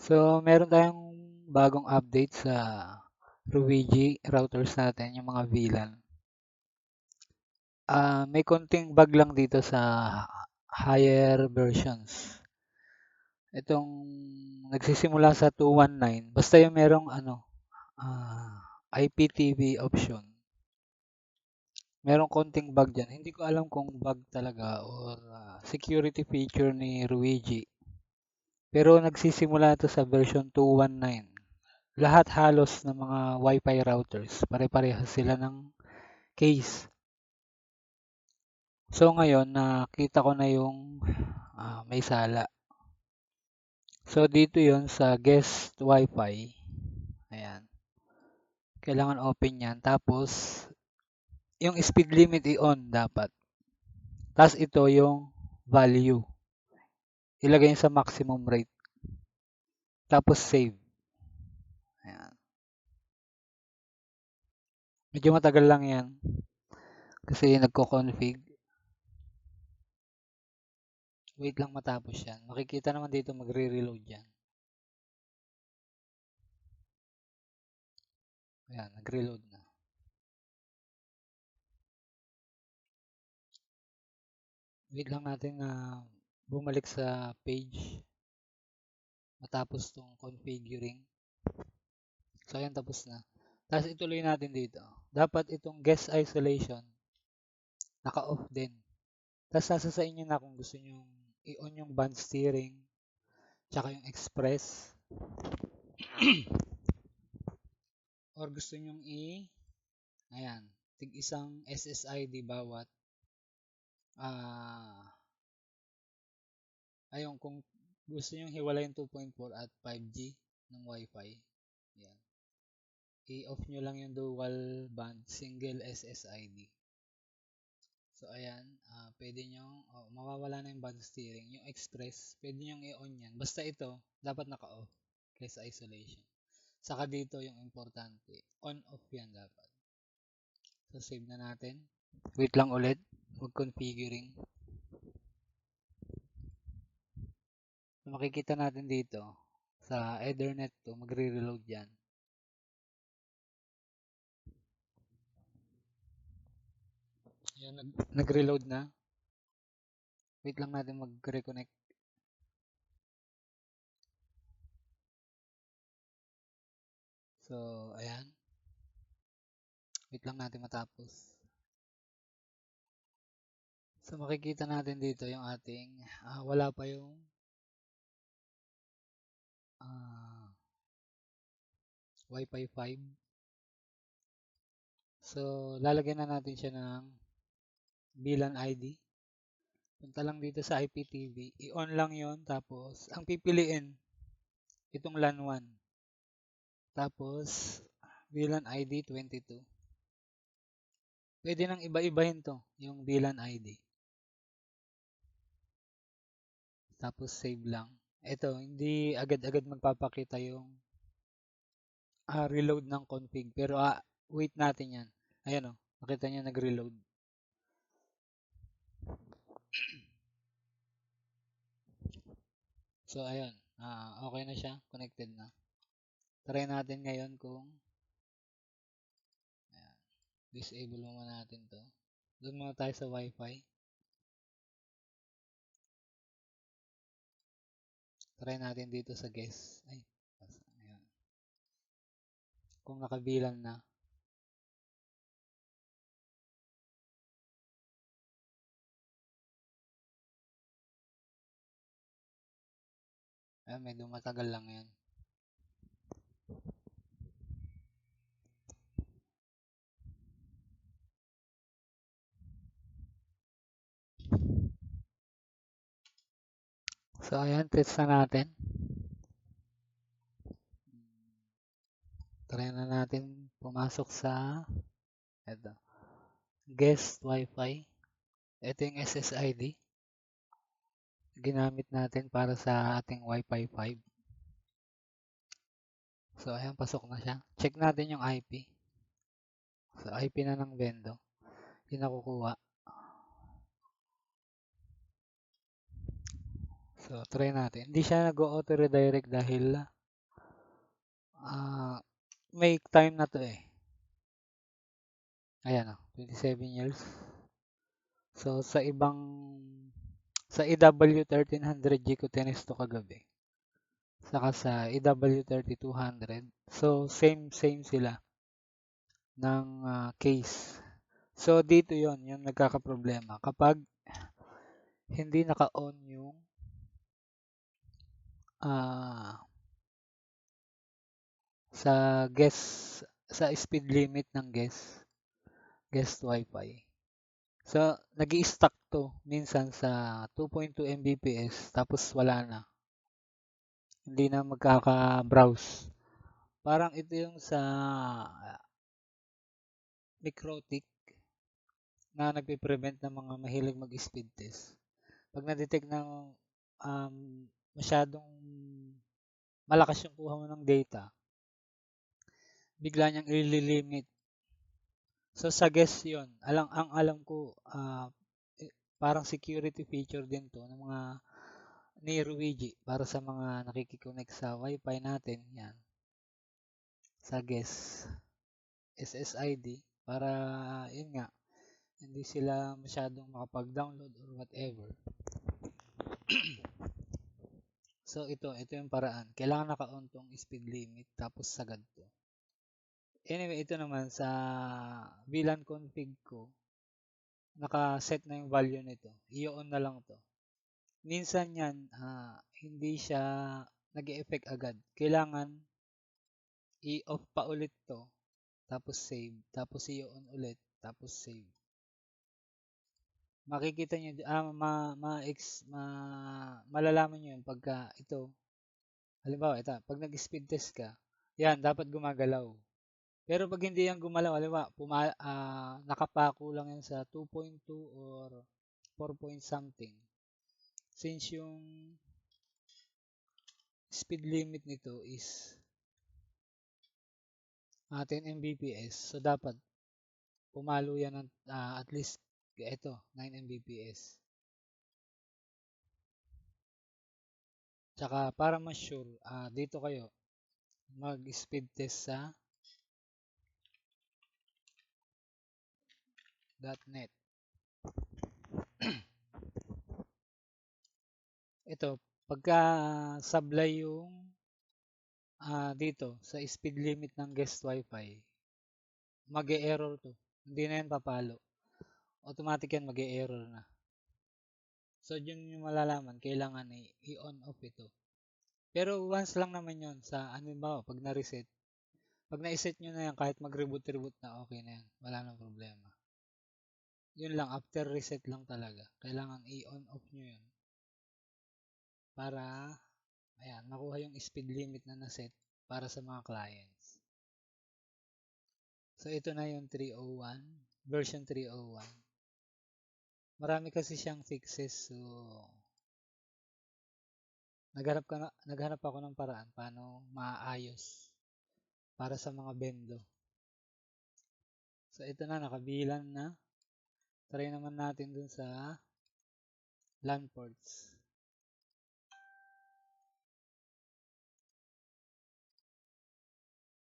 So, meron tayong bagong update sa Ruigi routers natin, yung mga VLAN. Ah, may konting bug lang dito sa higher versions. Itong nagsisimula sa 219, basta yung merong ano, ah, IPTV option. Merong konting bug dyan. Hindi ko alam kung bug talaga or ah, security feature ni Ruigi. Pero nagsisimula ito sa version 219. Lahat halos ng mga Wi-Fi routers, pare-parehas sila ng case. So ngayon, nakita ko na yung ah, may sala. So dito yon sa guest Wi-Fi. Ayan. Kailangan open yan. Tapos, yung speed limit i-on dapat. Tapos ito yung value. Ilagay sa maximum rate. Tapos save. Ayan. Medyo matagal lang yan. Kasi nagko-config. Wait lang matapos yan. Makikita naman dito magre-reload yan. Ayan, nag-reload na. Wait lang natin na bumalik sa page matapos tong configuring. So, ayan, tapos na. Tapos ituloy natin dito. Dapat itong guest isolation naka-off din. Tapos nasa sa inyo na kung gusto nyo i-on yung band steering tsaka yung express or gusto nyo i ayan, tig isang SSID bawat ah ayun kung gusto nyo hiwalay yung 2.4 at 5G ng Wi-Fi yan i-off nyo lang yung dual band single SSID So, ayan, uh, pwede nyo, oh, mawawala na yung band steering. Yung express, pwede nyo i-on yan. Basta ito, dapat naka-off kaysa isolation. Saka dito, yung importante, on-off yan dapat. So, save na natin. Wait lang ulit, mag-configuring. Makikita natin dito, sa Ethernet to, magre-reload yan. Yan, nag, nag-reload na. Wait lang natin mag-reconnect. So, ayan. Wait lang natin matapos. So, makikita natin dito yung ating, uh, wala pa yung uh, Wi-Fi 5. So, lalagyan na natin siya ng VLAN ID. Punta lang dito sa IPTV. I-on lang yon Tapos, ang pipiliin, itong LAN 1. Tapos, VLAN ID 22. Pwede nang iba-ibahin to, yung VLAN ID. Tapos, save lang. Ito, hindi agad-agad magpapakita yung uh, reload ng config. Pero, uh, wait natin yan. Ayan o, oh, nakita niya nag-reload. So, ayun. Uh, okay na siya. Connected na. Try natin ngayon kung ayan, disable muna natin to. Doon muna tayo sa Wi-Fi. Try natin dito sa guest. Ay, ayan. Kung nakabilang na. Eh, medyo matagal lang yan. So, ayan, test na natin. Try na natin pumasok sa ito, guest wifi. Ito yung SSID ginamit natin para sa ating Wi-Fi 5. So, ayan, pasok na siya. Check natin yung IP. So, IP na ng vendo. Yung nakukuha. So, try natin. Hindi siya nag-auto redirect dahil uh, may time na to eh. Ayan o, 27 years. So, sa ibang, sa EW1300G ko tinis to kagabi. Saka sa EW3200. So, same, same sila ng uh, case. So, dito yon yung nagkakaproblema. Kapag hindi naka-on yung uh, sa guest sa speed limit ng guest guest wifi. So, nag stuck to minsan sa 2.2 Mbps tapos wala na. Hindi na magkaka-browse. Parang ito yung sa Microtik na nagpe-prevent ng mga mahilig mag-speed test. Pag na-detect ng um, masyadong malakas yung kuha mo ng data, bigla niyang i-limit. So sa guess yon alang ang alam ko uh, parang security feature din to ng mga ni Ruigi para sa mga nakikiconnect sa wifi natin yan sa guess SSID para yun nga hindi sila masyadong makapag-download or whatever so ito ito yung paraan kailangan naka-on tong speed limit tapos sagad to Anyway, ito naman sa VLAN config ko, naka-set na yung value nito. I-on na lang to. Minsan yan, uh, hindi siya nag effect agad. Kailangan i-off pa ulit to, tapos save, tapos i-on ulit, tapos save. Makikita nyo, ah, ma, ma, ex, ma, malalaman nyo yun pagka ito, halimbawa, ito, pag nag-speed test ka, yan, dapat gumagalaw. Pero pag hindi yan gumalaw, halimbawa, puma, uh, nakapako lang yan sa 2.2 or 4 point something. Since yung speed limit nito is uh, 10 Mbps, so dapat pumalo yan ng uh, at least ito, 9 Mbps. Tsaka para mas sure, uh, dito kayo. Mag-speed test sa .net. Ito pagka sablay yung uh, dito sa speed limit ng guest wifi mag-e-error to. Hindi na yan papalo automatic yan mag-e-error na so yun yung malalaman kailangan i-on off ito pero once lang naman yon sa ano ba pag na-reset pag na-set nyo na yan kahit mag-reboot reboot na okay na yan wala nang problema yun lang, after reset lang talaga. Kailangan i-on off nyo yun. Para, ayan, makuha yung speed limit na naset para sa mga clients. So, ito na yung 301, version 301. Marami kasi siyang fixes, so, naghanap, ka na, naghanap ako ng paraan paano maayos para sa mga bendo. So, ito na, nakabilan na. Try naman natin dun sa LAN ports.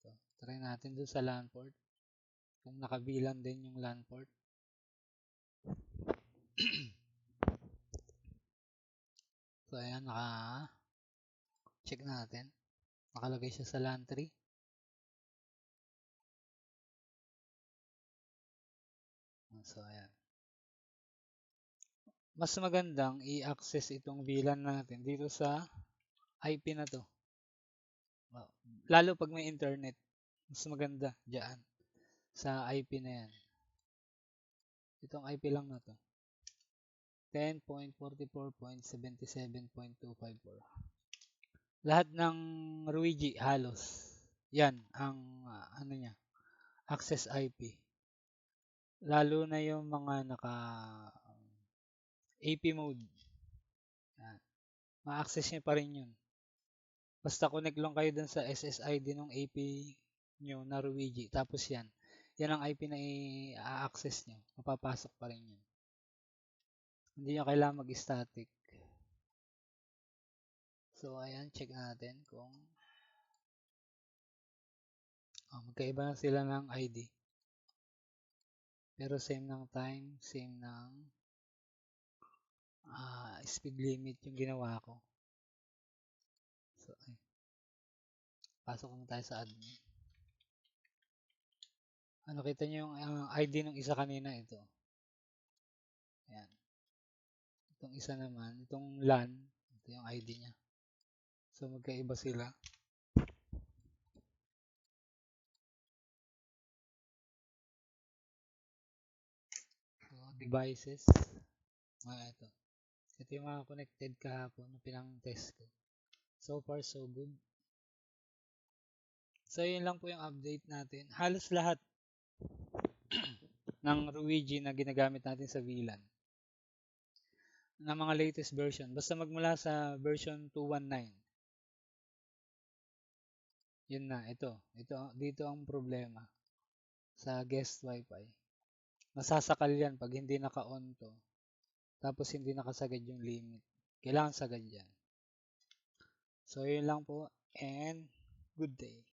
So, try natin dun sa LAN port. Kung nakabilan din yung LAN port. so, ayan, naka check natin. Nakalagay siya sa LAN 3. So, ayan mas magandang i-access itong VLAN natin dito sa IP na to. Lalo pag may internet, mas maganda diyan sa IP na yan. Itong IP lang na to. 10.44.77.254 Lahat ng Ruigi halos. Yan ang uh, ano niya, access IP. Lalo na yung mga naka AP mode. Yan. Ma-access nyo pa rin yun. Basta connect lang kayo dun sa SSID ng AP nyo na Ruigi. Tapos yan. Yan ang IP na i-access nyo. Mapapasok pa rin yun. Hindi nyo kailangan mag-static. So, ayan, check natin kung oh, magkaiba na sila ng ID. Pero same ng time, same ng uh, speed limit yung ginawa ko. So, ay. Pasok na tayo sa admin. Ano, kita nyo yung uh, ID ng isa kanina ito. Ayan. Itong isa naman, itong LAN, ito yung ID niya. So, magkaiba sila. So, devices. Ah, ito. Ito yung mga connected kahapon na pinang-test ko. So far, so good. So, yun lang po yung update natin. Halos lahat ng Ruigi na ginagamit natin sa VLAN na mga latest version. Basta magmula sa version 219. Yun na, ito. Ito, dito ang problema sa guest wifi. Masasakal yan pag hindi naka-on to. Tapos hindi nakasagad yung limit. Kailangan sagad yan. So, yun lang po. And good day.